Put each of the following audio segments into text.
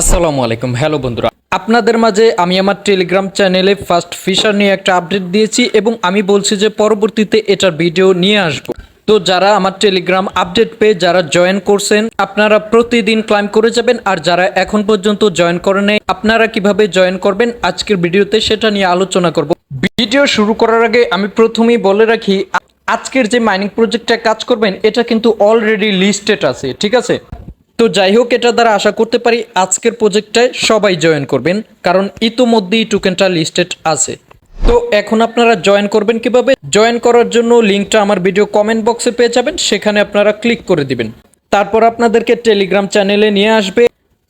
আসসালামু আলাইকুম। হ্যালো বন্ধুরা আপনাদের মাঝে আমি আমার টেলিগ্রাম চ্যানেলে ফার্স্ট ফিশার নিয়ে একটা আপডেট দিয়েছি এবং আমি বলছি যে পরবর্তীতে এটার ভিডিও নিয়ে আসব। তো যারা আমার টেলিগ্রাম আপডেট পেয়ে যারা জয়েন করছেন আপনারা প্রতিদিন ক্লাইম করে যাবেন আর যারা এখন পর্যন্ত জয়েন করেন নাই, আপনারা কীভাবে জয়েন করবেন আজকের ভিডিওতে সেটা নিয়ে আলোচনা করব। ভিডিও শুরু করার আগে আমি প্রথমেই বলে রাখি আজকের যে মাইনিং প্রজেক্টটা কাজ করবেন এটা কিন্তু অলরেডি লিস্টেড আছে ঠিক আছে? তো যাই হোক, এটা দ্বারা আশা করতে পারি আজকের প্রজেক্টটায় সবাই জয়েন করবেন, কারণ ইতোমধ্যেই টোকেনটা লিস্টেড আছে। তো এখন আপনারা জয়েন করবেন কীভাবে? জয়েন করার জন্য লিঙ্কটা আমার ভিডিও কমেন্ট বক্সে পেয়ে যাবেন, সেখানে আপনারা ক্লিক করে দিবেন। তারপর আপনাদেরকে টেলিগ্রাম চ্যানেলে নিয়ে আসবে।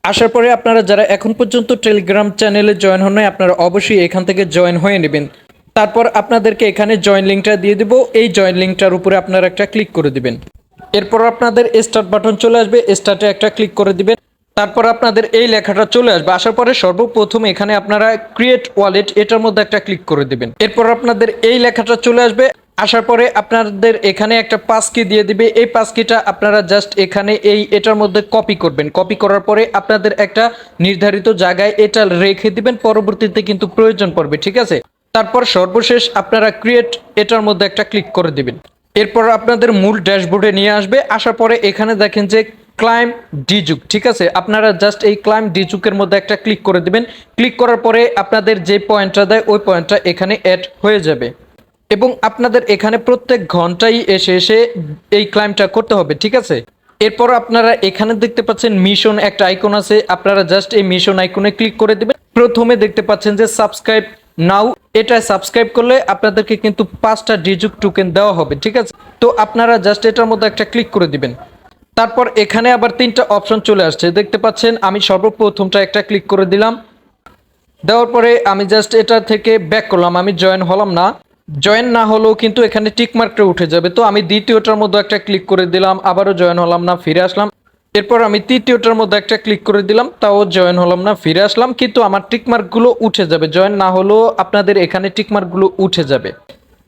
আসার পরে আপনারা যারা এখন পর্যন্ত টেলিগ্রাম চ্যানেলে জয়েন হন নাই, আপনারা অবশ্যই এখান থেকে জয়েন হয়ে নেবেন। তারপর আপনাদেরকে এখানে জয়েন লিঙ্কটা দিয়ে দিব। এই জয়েন লিঙ্কটার উপরে আপনারা একটা ক্লিক করে দিবেন। এরপর আপনাদের স্টার্ট বাটন চলে আসবে স্টার্টে একটা ক্লিক করে দিবেন, তারপর আপনাদের এই লেখাটা চলে আসবে, আসার পরে সর্বপ্রথম এখানে আপনারা ক্রিয়েট ওয়ালেট এটার মধ্যে একটা ক্লিক করে দিবেন। এরপর আপনাদের এই লেখাটা চলে আসবে, আসার পরে আপনাদের এখানে একটা পাসকি দিয়ে দিবে, এই পাসকিটা আপনারা জাস্ট এখানে এই এটার মধ্যে কপি করবেন। কপি করার পরে আপনাদের একটা নির্ধারিত জায়গায় এটা রেখে দিবেন, পরবর্তীতে কিন্তু প্রয়োজন পড়বে, ঠিক আছে? তারপর সর্বশেষ আপনারা ক্রিয়েট এটার মধ্যে একটা ক্লিক করে দিবেন। এরপর আপনাদের মূল ড্যাশবোর্ডে নিয়ে আসবে। আসার পরে এখানে দেখেন যে ক্লাইম ডিজুক ঠিক আছে? আপনারা জাস্ট এই ক্লাইম ডিজুকের মধ্যে একটা ক্লিক করে দিবেন। ক্লিক করার পরে আপনাদের যে পয়েন্টটা দেয়, ওই পয়েন্টটা এখানে অ্যাড হয়ে যাবে। এবং আপনাদের এখানে প্রত্যেক ঘন্টাই এসে এসে এই ক্লাইমটা করতে হবে, ঠিক আছে? এরপর আপনারা এখানে দেখতে পাচ্ছেন মিশন একটা আইকন আছে। আপনারা জাস্ট এই মিশন আইকনে ক্লিক করে দেবেন। প্রথমে দেখতে পাচ্ছেন যে সাবস্ক্রাইব নাও এটা সাবস্ক্রাইব করলে আপনাদেরকে কিন্তু পাঁচটা ডিজুক টোকেন দেওয়া হবে, ঠিক আছে? তো আপনারা জাস্ট এটার মধ্যে একটা ক্লিক করে দিবেন। তারপর এখানে আবার তিনটা অপশন চলে আসছে। দেখতে পাচ্ছেন, আমি সর্বপ্রথমটা একটা ক্লিক করে দিলাম। দেওয়ার পরে আমি জাস্ট এটা থেকে ব্যাক করলাম, আমি জয়েন হলাম না। জয়েন না হলেও কিন্তু এখানে টিক মার্কটা উঠে যাবে। তো আমি দ্বিতীয়টার মধ্যে একটা ক্লিক করে দিলাম, আবারও জয়েন হলাম না, ফিরে আসলাম। এরপর আমি তৃতীয়টার মধ্যে একটা ক্লিক করে দিলাম, তাও জয়েন হলাম না, ফিরে আসলাম, কিন্তু আমার টিক মার্কগুলো উঠে যাবে। জয়েন না হলেও আপনাদের এখানে টিক মার্কগুলো উঠে যাবে।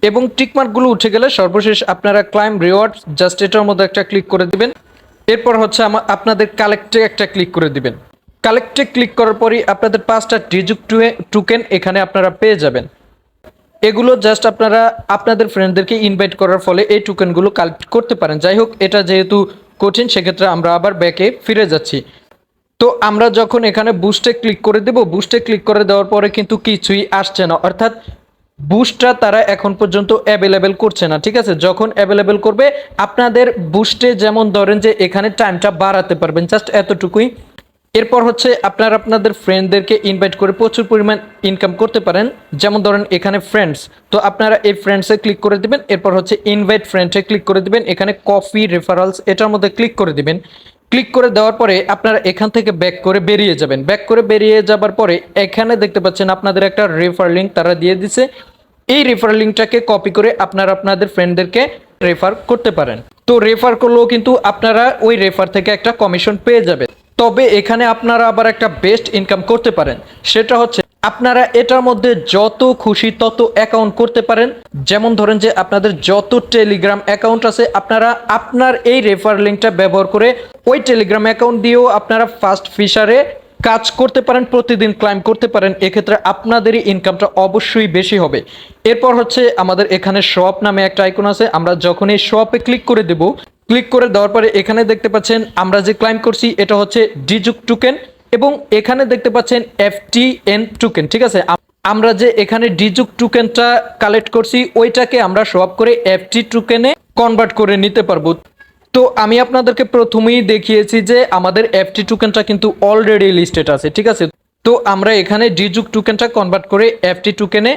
এবং টিক মার্কগুলো উঠে গেলে সর্বশেষ আপনারা ক্লাইম রিওয়ার্ড জাস্ট এটার মধ্যে একটা ক্লিক করে দিবেন। এরপর হচ্ছে আমার আপনাদের কালেক্টে একটা ক্লিক করে দিবেন। কালেক্টে ক্লিক করার পরই আপনাদের পাঁচটা ডিজুক টুকেন এখানে আপনারা পেয়ে যাবেন। এগুলো জাস্ট আপনারা আপনাদের ফ্রেন্ডদেরকে ইনভাইট করার ফলে এই টোকেনগুলো কালেক্ট করতে পারেন। যাই হোক, এটা যেহেতু কঠিন, সেক্ষেত্রে আমরা আবার ব্যাকে ফিরে যাচ্ছি। তো আমরা যখন এখানে বুস্টে ক্লিক করে দেব বুস্টে ক্লিক করে দেওয়ার পরে কিন্তু কিছুই আসছে না। অর্থাৎ বুস্টটা তারা এখন পর্যন্ত অ্যাভেলেবেল করছে না, ঠিক আছে? যখন অ্যাভেলেবেল করবে, আপনাদের বুস্টে যেমন ধরেন যে এখানে টাইমটা বাড়াতে পারবেন জাস্ট এতটুকুই এরপর হচ্ছে আপনারা আপনাদের ফ্রেন্ডদেরকে ইনভাইট করে প্রচুর পরিমাণ ইনকাম করতে পারেন। যেমন ধরেন এখানে ফ্রেন্ডস তো আপনারা এই ফ্রেন্ডসে ক্লিক করে দিবেন, এরপর হচ্ছে ইনভাইট ফ্রেন্ডসে ক্লিক করে দিবেন, এখানে কফি রেফারেলস এটার মধ্যে ক্লিক করে দিবেন। ক্লিক করে দেওয়ার পরে আপনারা এখান থেকে ব্যাক করে বেরিয়ে যাবেন। ব্যাক করে বেরিয়ে যাবার পরে এখানে দেখতে পাচ্ছেন আপনাদের একটা রেফার লিঙ্ক তারা দিয়ে দিছে। এই রেফার লিঙ্কটাকে কপি করে আপনারা আপনাদের ফ্রেন্ডদেরকে রেফার করতে পারেন। তো রেফার করলেও কিন্তু আপনারা ওই রেফার থেকে একটা কমিশন পেয়ে যাবেন। তবে এখানে আপনারা আবার একটা বেস্ট ইনকাম করতে পারেন। সেটা হচ্ছে, আপনারা এটার মধ্যে যত খুশি তত অ্যাকাউন্ট করতে পারেন। যেমন ধরেন যে আপনাদের যত টেলিগ্রাম অ্যাকাউন্ট আছে, আপনারা আপনার এই রেফার লিঙ্কটা ব্যবহার করে ওই টেলিগ্রাম অ্যাকাউন্ট দিয়েও আপনারা ফার্স্ট ফিশারে কাজ করতে পারেন, প্রতিদিন ক্লাইম করতে পারেন। এক্ষেত্রে আপনাদেরই ইনকামটা অবশ্যই বেশি হবে। এরপর হচ্ছে আমাদের এখানে শপ নামে একটা আইকন আছে। আমরা যখন এই শপে ক্লিক করে দেব ক্লিক করে দেওয়ার পরে এখানে দেখতে পাচ্ছেন আমরা যে ক্লাইম করছি, এটা হচ্ছে ডিজুক টোকেন এবং এখানে দেখতে পাচ্ছেন এফটি এন টোকেন ঠিক আছে? আমরা যে এখানে ডিজুক টোকেনটা কালেক্ট করছি, ওইটাকে আমরা সব করে এফটি টোকেনে কনভার্ট করে নিতে পারব। তো আমি আপনাদেরকে প্রথমেই দেখিয়েছি যে আমাদের এফটি টোকেনটা কিন্তু অলরেডি লিস্টেড আছে, ঠিক আছে? তো আমরা এখানে ডিজুক টোকেনটা কনভার্ট করে এফটি টোকেনে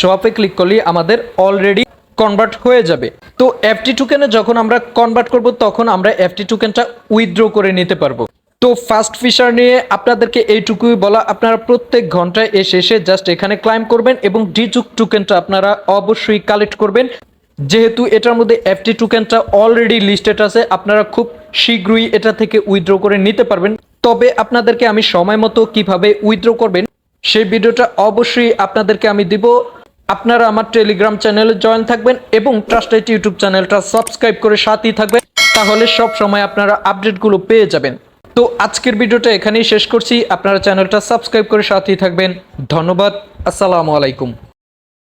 শপে ক্লিক করলে আমাদের অলরেডি কনভার্ট হয়ে যাবে। তো এফটি টোকেনে যখন আমরা কনভার্ট করব, তখন আমরা এফটি টোকেনটা উইথড্র করে নিতে পারব। তো ফার্স্ট ফিশার নিয়ে আপনাদেরকে এইটুকুই বলা, আপনারা প্রত্যেক ঘন্টায় এসে এসে জাস্ট এখানে ক্লাইম করবেন এবং ডিজুক টোকেনটা আপনারা অবশ্যই কালেক্ট করবেন। যেহেতু এটার মধ্যে এফটি টোকেনটা অলরেডি লিস্টেড আছে, আপনারা খুব শীঘ্রই এটা থেকে উইথড্র করে নিতে পারবেন। তবে আপনাদেরকে আমি সময় মতো কীভাবে উইথড্র করবেন সেই ভিডিওটা অবশ্যই আপনাদেরকে আমি দিব। আপনারা আমার টেলিগ্রাম চ্যানেলে জয়েন থাকবেন এবং ট্রাস্টেড ইউটিউব চ্যানেলটা সাবস্ক্রাইব করে সাথেই থাকবেন, তাহলে সব সময় আপনারা আপডেটগুলো পেয়ে যাবেন। তো আজকের ভিডিওটা এখানেই শেষ করছি। আপনারা চ্যানেলটা সাবস্ক্রাইব করে সাথেই থাকবেন। ধন্যবাদ। আসসালামু আলাইকুম।